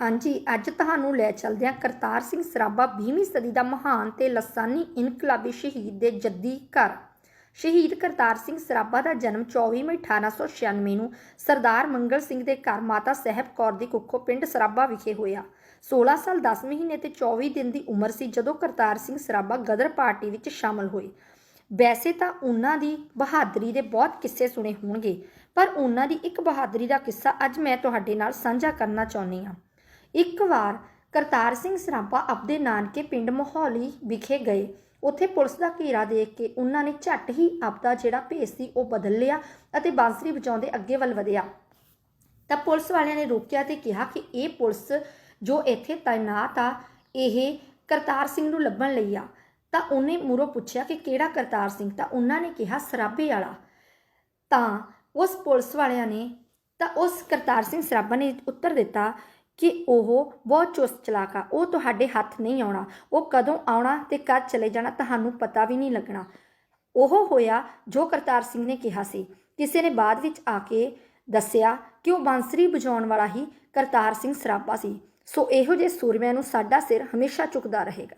ਹਾਂਜੀ, ਅੱਜ ਤੁਹਾਨੂੰ ਲੈ ਚੱਲਦੇ ਹਾਂ ਕਰਤਾਰ ਸਿੰਘ ਸਰਾਭਾ 20ਵੀਂ ਸਦੀ ਦਾ ਮਹਾਨ ਤੇ ਲਸਾਨੀ ਇਨਕਲਾਬੀ ਸ਼ਹੀਦ ਦੇ ਜੱਦੀ ਘਰ। ਸ਼ਹੀਦ ਕਰਤਾਰ ਸਿੰਘ ਸਰਾਭਾ ਦਾ ਜਨਮ 24 ਮਈ 1896 ਨੂੰ ਸਰਦਾਰ ਮੰਗਲ ਸਿੰਘ ਦੇ ਘਰ ਮਾਤਾ ਸਾਹਿਬ ਕੌਰ ਦੀ ਕੁੱਖੋਂ ਪਿੰਡ ਸਰਾਭਾ ਵਿਖੇ ਹੋਇਆ। 16 ਸਾਲ 10 ਮਹੀਨੇ ਤੇ 24 ਦਿਨ ਦੀ ਉਮਰ ਸੀ ਜਦੋਂ ਕਰਤਾਰ ਸਿੰਘ ਸਰਾਭਾ ਗਦਰ ਪਾਰਟੀ ਵਿੱਚ ਸ਼ਾਮਲ ਹੋਏ। ਵੈਸੇ ਤਾਂ ਉਹਨਾਂ ਦੀ ਬਹਾਦਰੀ ਦੇ ਬਹੁਤ ਕਿੱਸੇ ਸੁਣੇ ਹੋਣਗੇ, ਪਰ ਉਹਨਾਂ ਦੀ ਇੱਕ ਬਹਾਦਰੀ ਦਾ ਕਿੱਸਾ ਅੱਜ ਮੈਂ ਤੁਹਾਡੇ ਨਾਲ ਸਾਂਝਾ ਕਰਨਾ ਚਾਹੁੰਦੀ ਹਾਂ। ਇੱਕ ਵਾਰ ਕਰਤਾਰ ਸਿੰਘ ਸਰਾਭਾ ਆਪਦੇ ਨਾਨਕੇ ਪਿੰਡ ਮੋਹਾਲੀ ਵਿਖੇ ਗਏ। ਉੱਥੇ ਪੁਲਿਸ ਦਾ ਘੇਰਾ ਦੇਖ ਕੇ ਉਹਨਾਂ ਨੇ ਝੱਟ ਹੀ ਆਪਦਾ ਜਿਹੜਾ ਭੇਸ ਸੀ ਉਹ ਬਦਲ ਲਿਆ ਅਤੇ ਬਾਂਸਰੀ ਵਜਾਉਂਦੇ ਅੱਗੇ ਵੱਲ ਵਧਿਆ। ਤਾਂ ਪੁਲਿਸ ਵਾਲਿਆਂ ਨੇ ਰੋਕਿਆ ਤੇ ਕਿਹਾ ਕਿ ਇਹ ਪੁਲਿਸ ਜੋ ਇੱਥੇ ਤਾਇਨਾਤ ਆ, ਇਹ ਕਰਤਾਰ ਸਿੰਘ ਨੂੰ ਲੱਭਣ ਲਈ ਆ। ਤਾਂ ਉਹਨੇ ਮੂਰੋਂ ਪੁੱਛਿਆ ਕਿ ਕਿਹੜਾ ਕਰਤਾਰ ਸਿੰਘ? ਤਾਂ ਉਹਨਾਂ ਨੇ ਕਿਹਾ, ਸਰਾਭੇ ਵਾਲਾ। ਤਾਂ ਉਸ ਪੁਲਿਸ ਵਾਲਿਆਂ ਨੇ, ਤਾਂ ਉਸ ਕਰਤਾਰ ਸਿੰਘ ਸਰਾਭਾ ਨੇ ਉੱਤਰ ਦਿੱਤਾ ਕਿ ਉਹ ਬਹੁਤ ਚੁਸਤ ਚਲਾਕ ਆ, ਉਹ ਤੁਹਾਡੇ ਹੱਥ ਨਹੀਂ ਆਉਣਾ, ਉਹ ਕਦੋਂ ਆਉਣਾ ਤੇ ਕਦ ਚਲੇ ਜਾਣਾ ਤੁਹਾਨੂੰ ਪਤਾ ਵੀ ਨਹੀਂ ਲੱਗਣਾ। ਉਹ ਹੋਇਆ ਜੋ ਕਰਤਾਰ ਸਿੰਘ ਨੇ ਕਿਹਾ ਸੀ। ਕਿਸੇ ਨੇ ਬਾਅਦ ਵਿੱਚ ਆ ਕੇ ਦੱਸਿਆ ਕਿ ਉਹ ਬਾਂਸਰੀ ਵਜਾਉਣ ਵਾਲਾ ਹੀ ਕਰਤਾਰ ਸਿੰਘ ਸਰਾਭਾ ਸੀ। ਸੋ ਇਹੋ ਜਿਹੇ ਸੂਰਮਿਆਂ ਨੂੰ ਸਾਡਾ ਸਿਰ ਹਮੇਸ਼ਾ ਝੁਕਦਾ ਰਹੇਗਾ।